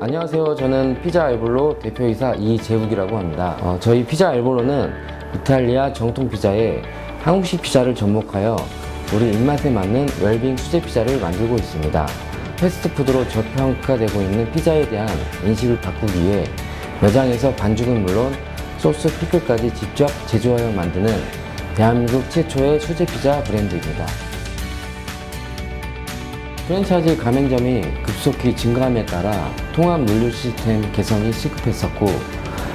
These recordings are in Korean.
안녕하세요. 저는 피자 알볼로 대표이사 이재욱이라고 합니다. 어, 저희 피자 알볼로는 이탈리아 정통 피자에 한국식 피자를 접목하여 우리 입맛에 맞는 웰빙 수제 피자를 만들고 있습니다. 패스트푸드로 저평가되고 있는 피자에 대한 인식을 바꾸기 위해 매장에서 반죽은 물론 소스 피클까지 직접 제조하여 만드는 대한민국 최초의 수제 피자 브랜드입니다. 프랜차이즈 가맹점이 급속히 증가함에 따라 통합 물류 시스템 개선이 시급했었고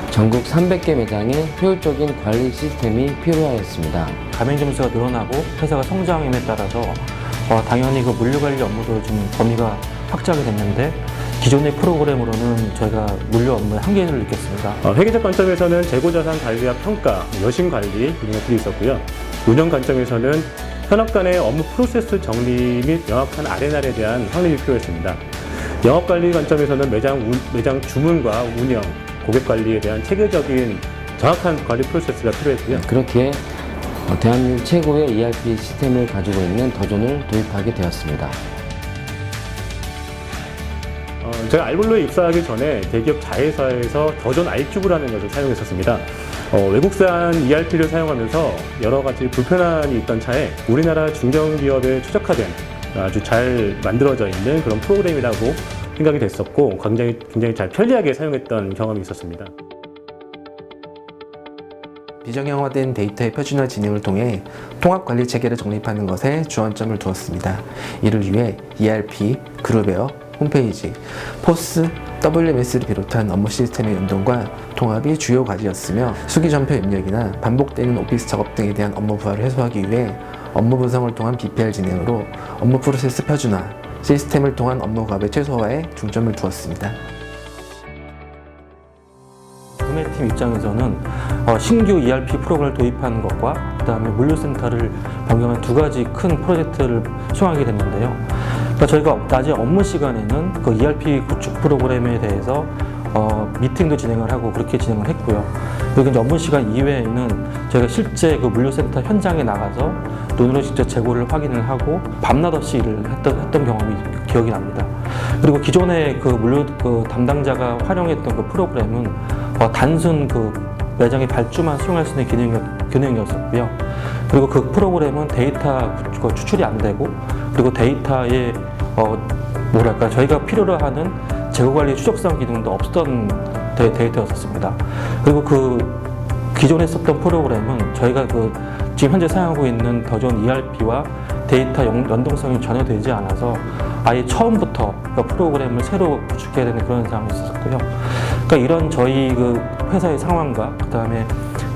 전국 300개 매장에 효율적인 관리 시스템이 필요하였습니다. 가맹점 수가 늘어나고 회사가 성장함에 따라서 어, 당연히 그 물류 관리 업무도 좀 범위가 확장이 됐는데 기존의 프로그램으로는 저희가 물류 업무에 한계를 느꼈습니다. 어, 회계적 관점에서는 재고자산 관리와 평가, 여신 관리 이런 것들이 있었고요. 운영 관점에서는 현업 간의 업무 프로세스 정리 및 명확한 아레날에 대한 확립이 필요했습니다. 영업 관리 관점에서는 매장 운- 매장 주문과 운영, 고객 관리에 대한 체계적인 정확한 관리 프로세스가 필요했고요. 어, 대한민국 최고의 ERP 시스템을 가지고 있는 더존을 도입하게 되었습니다. 어, 제가 알볼로에 입사하기 전에 대기업 자회사에서 더존 알큐브라는 것을 사용했었습니다. 어, 외국산 ERP를 사용하면서 여러 가지 불편함이 있던 차에 우리나라 중견기업에 최적화된 아주 잘 만들어져 있는 그런 프로그램이라고 생각이 됐었고 굉장히 굉장히 잘 편리하게 사용했던 경험이 있었습니다. 비정형화된 데이터의 표준화 진행을 통해 통합 관리 체계를 정립하는 것에 주안점을 두었습니다. 이를 위해 ERP, 그룹웨어, 홈페이지, 포스, WMS를 비롯한 업무 시스템의 연동과 통합이 주요 과제였으며 수기 전표 입력이나 반복되는 오피스 작업 등에 대한 업무 부하를 해소하기 위해 업무 분석을 통한 BPR 진행으로 업무 프로세스 표준화, 시스템을 통한 업무 과배 최소화에 중점을 두었습니다. 구매팀 입장에서는 어, 신규 ERP 프로그램을 도입하는 것과 그 다음에 물류센터를 변경한 두 가지 큰 프로젝트를 수행하게 됐는데요. 그러니까 저희가 낮에 업무 시간에는 그 ERP 구축 프로그램에 대해서 어, 미팅도 진행을 하고 그렇게 진행을 했고요. 그리고 이제 업무 시간 이외에는 저희가 실제 그 물류센터 현장에 나가서 눈으로 직접 재고를 확인을 하고 밤낮 없이 일을 했던, 했던 경험이 기억이 납니다. 그리고 기존에 그 물류 그 담당자가 활용했던 그 프로그램은 어, 단순 그 매장의 발주만 수용할 수 있는 기능이, 기능이었었고요. 그리고 그 프로그램은 데이터 구- 그 추출이 안 되고 그리고 데이터에 어, 뭐랄까 저희가 필요로 하는 재고 관리 추적성 기능도 없었던 데, 데이터였었습니다. 그리고 그 기존에 썼던 프로그램은 저희가 그 지금 현재 사용하고 있는 더존 ERP와 데이터 연- 연동성이 전혀 되지 않아서 아예 처음부터 그 프로그램을 새로 구축해야 되는 그런 상황이 있었고요. 그러니까 이런 저희 그 회사의 상황과 그다음에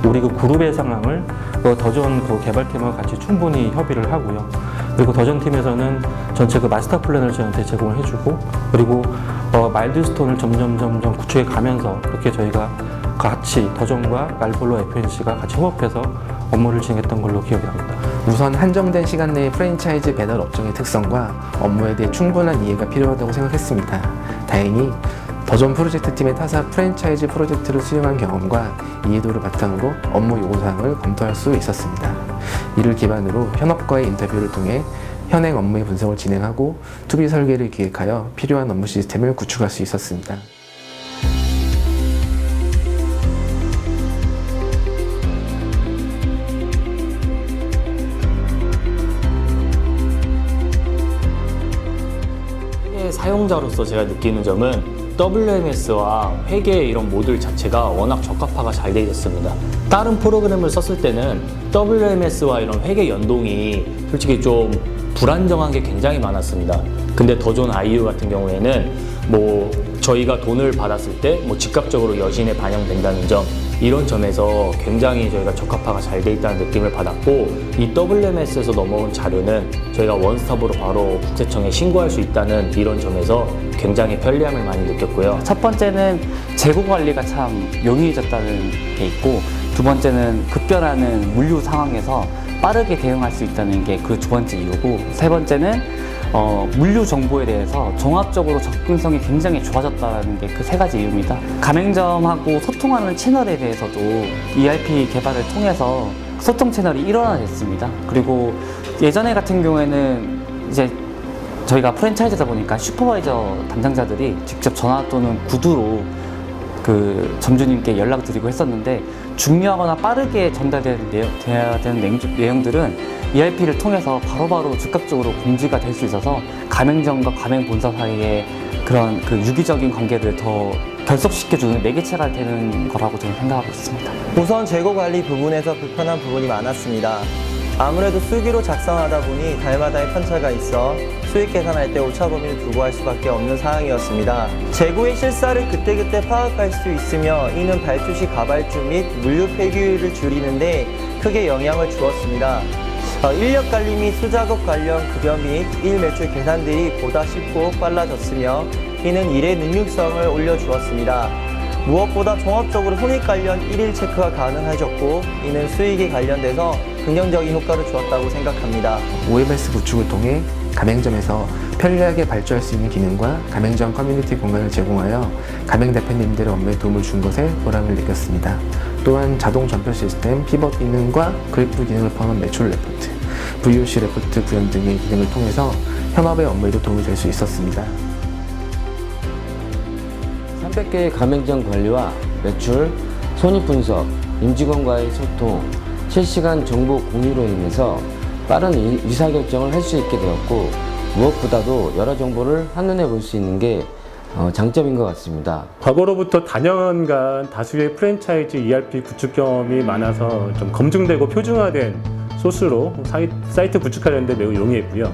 우리 그 그룹의 상황을 그 더존 그 개발팀과 같이 충분히 협의를 하고요. 그리고 더존 팀에서는 전체 그 마스터 플랜을 저희한테 제공을 해주고 그리고 어, 마일드스톤을 점점 점점 구축해 가면서 그렇게 저희가 같이 더존과 알볼로 FNC가 같이 협업해서 업무를 진행했던 걸로 기억이 납니다. 우선 한정된 시간 내에 프랜차이즈 배달 업종의 특성과 업무에 대해 충분한 이해가 필요하다고 생각했습니다. 다행히 더존 프로젝트 팀의 타사 프랜차이즈 프로젝트를 수행한 경험과 이해도를 바탕으로 업무 요구사항을 검토할 수 있었습니다. 이를 기반으로 현업과의 인터뷰를 통해 현행 업무의 분석을 진행하고 투비 설계를 기획하여 필요한 업무 시스템을 구축할 수 있었습니다. 회계 사용자로서 제가 느끼는 점은 WMS와 회계 이런 모듈 자체가 워낙 적합화가 잘 되어 있습니다. 다른 프로그램을 썼을 때는 WMS와 이런 회계 연동이 솔직히 좀 불안정한 게 굉장히 많았습니다. 근데 더존 IU 같은 경우에는 뭐 저희가 돈을 받았을 때 뭐 즉각적으로 여신에 반영된다는 점 이런 점에서 굉장히 저희가 적합화가 잘 돼 있다는 느낌을 받았고 이 WMS에서 넘어온 자료는 저희가 원스톱으로 바로 국세청에 신고할 수 있다는 이런 점에서 굉장히 편리함을 많이 느꼈고요. 첫 번째는 재고 관리가 참 용이해졌다는 게 있고 두 번째는 급변하는 물류 상황에서 빠르게 대응할 수 있다는 게 그 두 번째 이유고 세 번째는 어, 물류 정보에 대해서 종합적으로 접근성이 굉장히 좋아졌다는 게 그 세 가지 이유입니다. 가맹점하고 소통하는 채널에 대해서도 ERP 개발을 통해서 소통 채널이 일원화됐습니다. 그리고 예전에 같은 경우에는 이제 저희가 프랜차이즈다 보니까 슈퍼바이저 담당자들이 직접 전화 또는 구두로 그 점주님께 연락드리고 했었는데 중요하거나 빠르게 전달돼야 돼야 되는 내용- 내용들은 ERP를 통해서 바로바로 즉각적으로 공지가 될 수 있어서 가맹점과 가맹본사 사이에 그런 그 유기적인 관계를 더 결속시켜주는 매개체가 되는 거라고 저는 생각하고 있습니다. 우선 재고 관리 부분에서 불편한 부분이 많았습니다. 아무래도 수기로 작성하다 보니 달마다의 편차가 있어 수익 계산할 때 오차 범위를 두고 할 수밖에 없는 상황이었습니다. 재고의 실사를 그때그때 파악할 수 있으며 이는 발주 시 가발주 및 물류 폐기율을 줄이는데 크게 영향을 주었습니다. 어, 인력 관리 및 수작업 관련 급여 및 일 매출 계산들이 보다 쉽고 빨라졌으며 이는 일의 능률성을 올려주었습니다. 무엇보다 종합적으로 손익 관련 일일 체크가 가능해졌고 이는 수익에 관련돼서 긍정적인 효과를 주었다고 생각합니다. OMS 구축을 통해 가맹점에서 편리하게 발주할 수 있는 기능과 가맹점 커뮤니티 공간을 제공하여 가맹 대표님들의 업무에 도움을 준 것에 보람을 느꼈습니다. 또한 자동 전표 시스템, 피벗 기능과 그래프 기능을 포함한 매출 레포트, VOC 레포트 구현 등의 기능을 통해서 현업의 업무에도 도움이 될 수 있었습니다. 300개의 가맹점 관리와 매출, 손익 분석, 임직원과의 소통, 실시간 정보 공유로 인해서 빠른 이- 의사결정을 할 수 있게 되었고 무엇보다도 여러 정보를 한눈에 볼 수 있는 게 어, 장점인 것 같습니다. 과거로부터 다년간 다수의 프랜차이즈 ERP 구축 경험이 많아서 좀 검증되고 표준화된 소스로 사이, 사이트 구축하려는데 매우 용이했고요.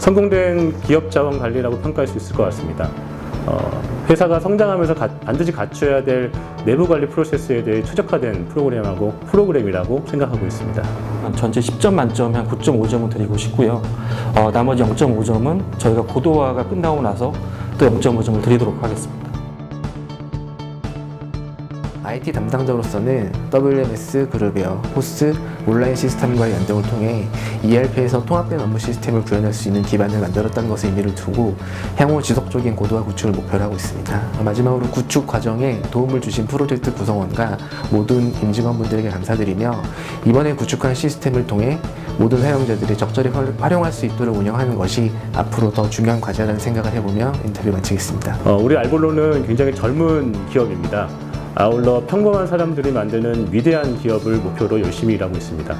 성공된 기업 자원 관리라고 평가할 수 있을 것 같습니다. 어, 회사가 성장하면서 가- 반드시 갖춰야 될 내부 관리 프로세스에 대해 최적화된 프로그램하고 프로그램이라고 생각하고 있습니다. 전체 10점 만점에 한 9.5점을 드리고 싶고요. 어, 나머지 0.5점은 저희가 고도화가 끝나고 나서 또 0.5점을 드리도록 하겠습니다. IT 담당자로서는 WMS 그룹이어 호스 온라인 시스템과의 연동을 통해 ERP에서 통합된 업무 시스템을 구현할 수 있는 기반을 만들었다는 것에 의미를 두고 향후 지속적인 고도화 구축을 목표로 하고 있습니다. 마지막으로 구축 과정에 도움을 주신 프로젝트 구성원과 모든 임직원분들에게 감사드리며 이번에 구축한 시스템을 통해 모든 사용자들이 적절히 활- 활용할 수 있도록 운영하는 것이 앞으로 더 중요한 과제라는 생각을 해보며 인터뷰 마치겠습니다. 어, 우리 알볼로는 굉장히 젊은 기업입니다. 아울러 평범한 사람들이 만드는 위대한 기업을 목표로 열심히 일하고 있습니다.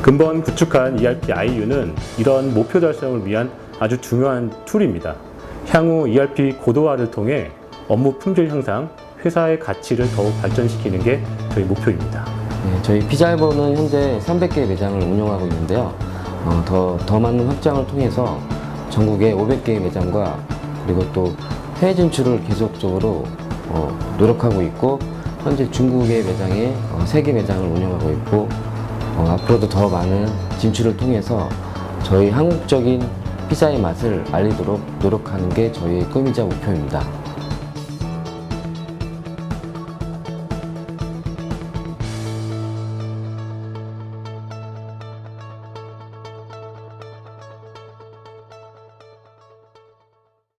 근본 구축한 ERP IU는 이런 목표 달성을 위한 아주 중요한 툴입니다. 향후 ERP 고도화를 통해 업무 품질 향상, 회사의 가치를 더욱 발전시키는 게 저희 목표입니다. 네, 저희 피자일보는 현재 300개 매장을 운영하고 있는데요. 어, 더, 더 많은 확장을 통해서 전국에 500개의 매장과 그리고 또 해외 진출을 계속적으로 어, 노력하고 있고 현재 중국의 매장에 어, 3개 매장을 운영하고 있고 어, 앞으로도 더 많은 진출을 통해서 저희 한국적인 피자의 맛을 알리도록 노력하는 게 저희의 꿈이자 목표입니다.